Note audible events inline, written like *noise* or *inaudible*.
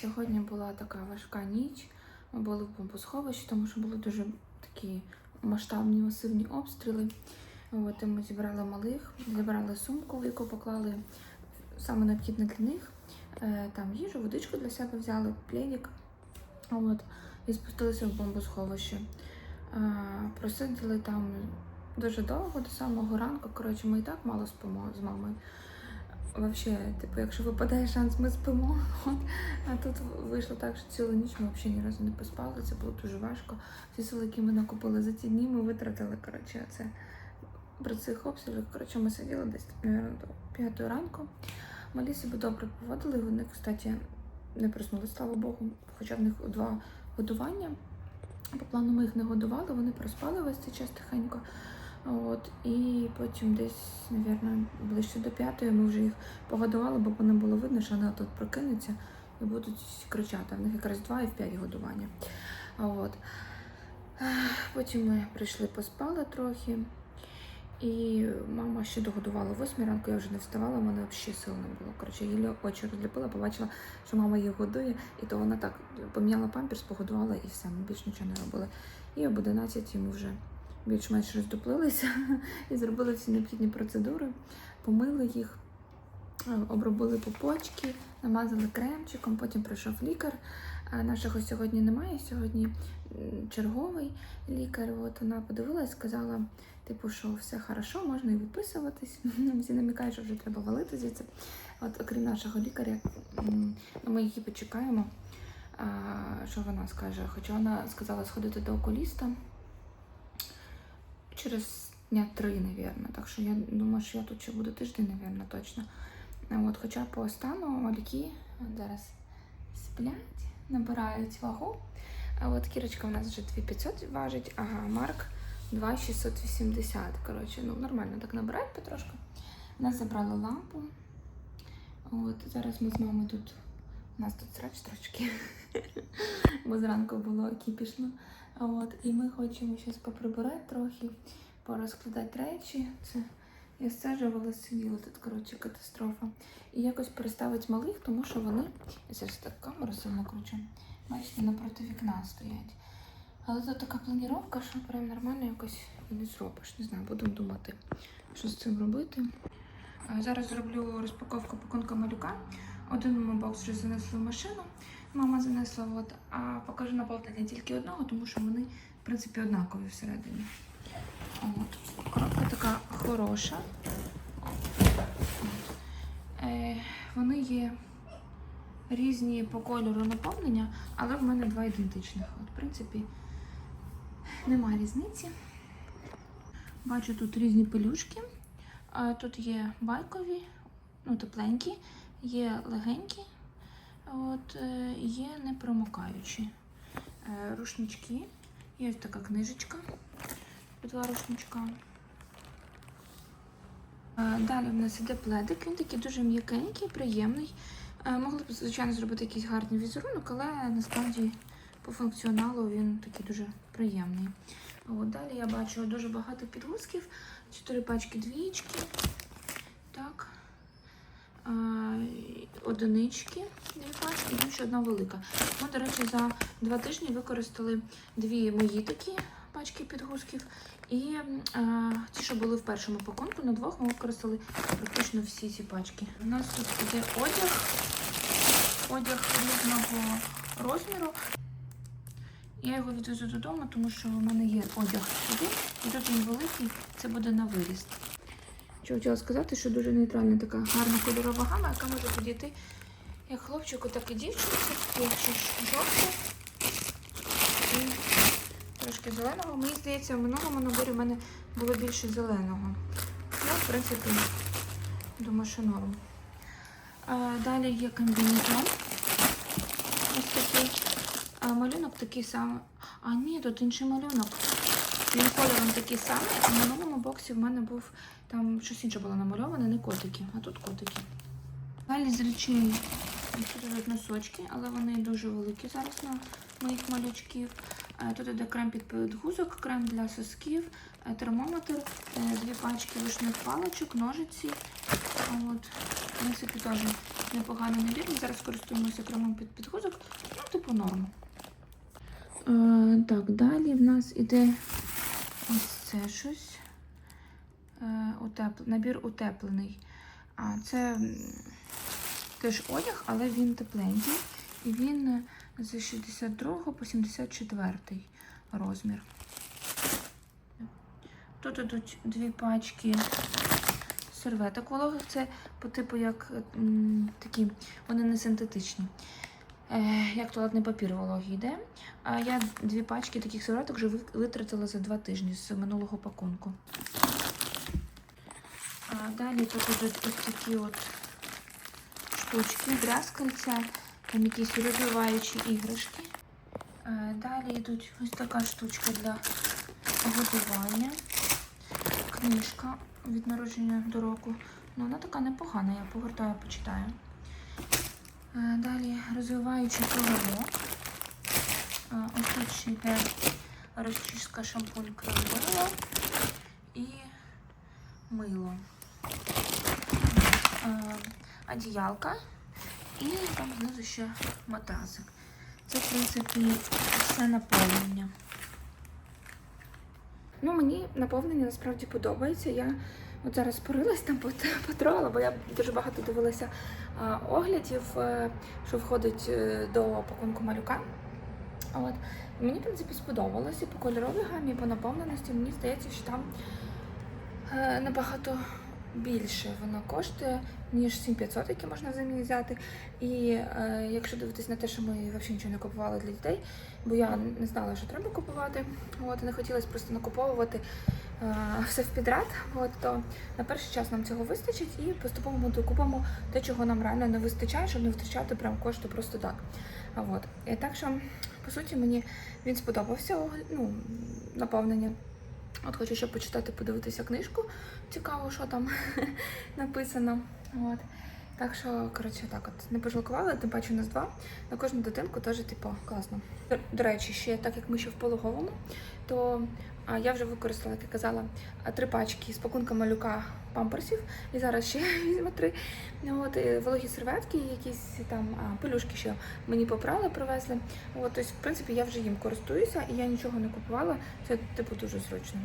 Сьогодні була така важка ніч. Ми були в бомбосховищі, тому що були дуже такі масштабні масивні обстріли. От, ми зібрали малих, зібрали сумку, яку поклали саме необхідне для них. Е, Там їжу, водичку для себе взяли, пледик. От, і спустилися в бомбосховище. Е, Просиділи там дуже довго, до самого ранку. Коротше, ми і так мало спимо з мамою. Вообще, типу, якщо випадає шанс, ми спимо. *laughs* От. А тут вийшло так, що цілу ніч ми взагалі ні разу не поспали. Це було дуже важко. Всі сили, які ми накопили за ці дні, ми витратили. Коротше, це при цих обстрілах. Коротше, ми сиділи десь, мабуть, до п'ятої ранку. Малі себе добре поводили. Вони, кстати, не проснули, слава Богу. Хоча в них два годування. По плану ми їх не годували, вони проспали весь цей час тихенько. От, і потім десь, мабуть, ближче до п'ятої ми вже їх погодували, бо не було видно, що вони тут прокинуться і будуть кричати. В них якраз два і в п'ять годування. От. Потім ми прийшли, поспали трохи. І мама ще догодувала 8 ранку, я вже не вставала, в мене взагалі сил не було. Коротше, її очі розліпила, побачила, що мама її годує, і то вона так поміняла памперс, погодувала і все, ми більше нічого не робили. І об 11 ми вже більш-менш роздуплилися *laughs* і зробили всі необхідні процедури, помили їх, е, обробили пупочки, намазали кремчиком, потім прийшов лікар. Нашого сьогодні немає. Сьогодні черговий лікар. От вона подивилась, сказала, типу, що все хорошо, можна і виписуватись. *laughs* Всі намікають, що вже треба валити звідси. От окрім нашого лікаря, ну, ми її почекаємо. Що вона скаже? Хоча вона сказала сходити до окуліста через дня три, напевно. Так що я думаю, що я тут ще буду тиждень, напевно, точно. От, хоча по стану малюки зараз сплять, набирають вагу. А от Кірочка у нас вже 2500 важить, а Марк 2680. Коротше, ну нормально так набирають потрошку. Нас забрали лампу. От зараз ми з мамою тут. У нас тут срач трошки. *laughs* Бо зранку було кіпішно. От, і ми хочемо щось поприбирати трохи, порозкладати речі. Це я стежувала, сиділа тут, коротше, катастрофа. І якось переставити малих, тому що вони, я зараз так камеру сильно кручу, бачите, напроти вікна стоять. Але тут така планіровка, що прям нормально якось не зробиш. Не знаю, будемо думати, що з цим робити. Зараз зроблю розпаковку пакунка малюка. Один бокс вже занесли в машину. Мама занесла, от, а покажу наповнення тільки одного, тому що вони, в принципі, однакові всередині. От. Коробка така хороша. Е, вони є різні по кольору наповнення, але в мене два ідентичних. От, в принципі, немає різниці. Бачу тут різні пелюшки. Е, Тут є байкові, ну, тепленькі, є легенькі, от, е, є непромокаючі. Е, Рушнички. Є ось така книжечка. Два рушничка. Е, Далі в нас іде пледик. Він такий дуже м'якенький, приємний. Могли б, звичайно, зробити якийсь гарний візерунок, але насправді по функціоналу він такий дуже приємний. От, далі я бачу дуже багато підгузків. Чотири пачки двієчки. Так. Одинички, дві пачки, і ще одна велика. Ми, до речі, за два тижні використали дві мої такі пачки підгузків. І е, ті, що були в першому пакунку, на двох ми використали практично всі ці пачки. У нас тут іде одяг, одяг різного розміру. Я його відвезу додому, тому що в мене є одяг сюди, і тут великий, це буде на виріст. Що хотіла сказати, що дуже нейтральна така гарна кольорова гама, яка може підійти як хлопчику, так і дівчинці. Якщо жовте і трошки зеленого. Мені здається, в минулому наборі в мене було більше зеленого. Ну, в принципі, думаю, що норм. А, далі є комбінезон. Ось такий. А, малюнок такий самий. А, ні, тут інший малюнок. Він кольором такий самий, а в минулому боксі в мене був там щось інше було намальоване, не котики, а тут котики. Далі з речей тут носочки, але вони дуже великі зараз на моїх малючків. Е, Тут іде крем під підгузок, крем для сосків, е, термометр, е, дві пачки вишних паличок, ножиці. От, в принципі, теж непоганий набір. Ми зараз користуємося кремом під підгузок, ну, типу норм. Е, так, далі в нас іде ось це щось. Е, утеп... Набір утеплений. А це теж одяг, але він тепленький. І він з 62 по 74 розмір. Тут ідуть дві пачки серветок вологих. Це по типу як такі, вони не синтетичні. Е, як туалетний папір вологий йде. А я дві пачки таких серветок вже витратила за два тижні з минулого пакунку. А далі тут ідуть ось такі от штучки, брязкальця, там якісь розвиваючі іграшки. Е, Далі йдуть ось така штучка для готування. Книжка від народження до року. Ну, вона така непогана, я погортаю, почитаю. Е, Далі розвиваючий круговок. Е, Ось тут ще йде розчистка шампунь кремило і мило. Одіялка і там знизу ще матрасик. Це, в принципі, все наповнення. Ну, мені наповнення насправді подобається. Я от зараз порилась там пот- *laughs* потрогала, бо я дуже багато дивилася а, оглядів, е, що входить е, до пакунку малюка. От. Мені, в принципі, сподобалося по кольоровій гамі, по наповненості. Мені здається, що там е, набагато більше воно коштує, ніж 7500, які можна взамін взяти. І е, якщо дивитись на те, що ми взагалі нічого не купували для дітей, бо я не знала, що треба купувати. От, не хотілося просто накуповувати е, все в підряд. От, то на перший час нам цього вистачить і поступово ми докупимо те, чого нам реально не вистачає, щоб не втрачати прям кошти просто так. А От. І так що, по суті, мені він сподобався ну, наповнення. От хочу ще почитати, подивитися книжку. Цікаво, що там *laughs* написано. От. Так що, коротше, так от не пожалкували, тим паче у нас два. На кожну дитинку теж, типу, класно. До, речі, ще так як ми ще в пологовому, то я вже використала, як я казала, три пачки з пакунка малюка памперсів. І зараз ще *laughs* візьму три. От, вологі серветки, якісь там а, пелюшки, що мені попрали, привезли. От, тобто, в принципі, я вже їм користуюся і я нічого не купувала. Це типу дуже зручно.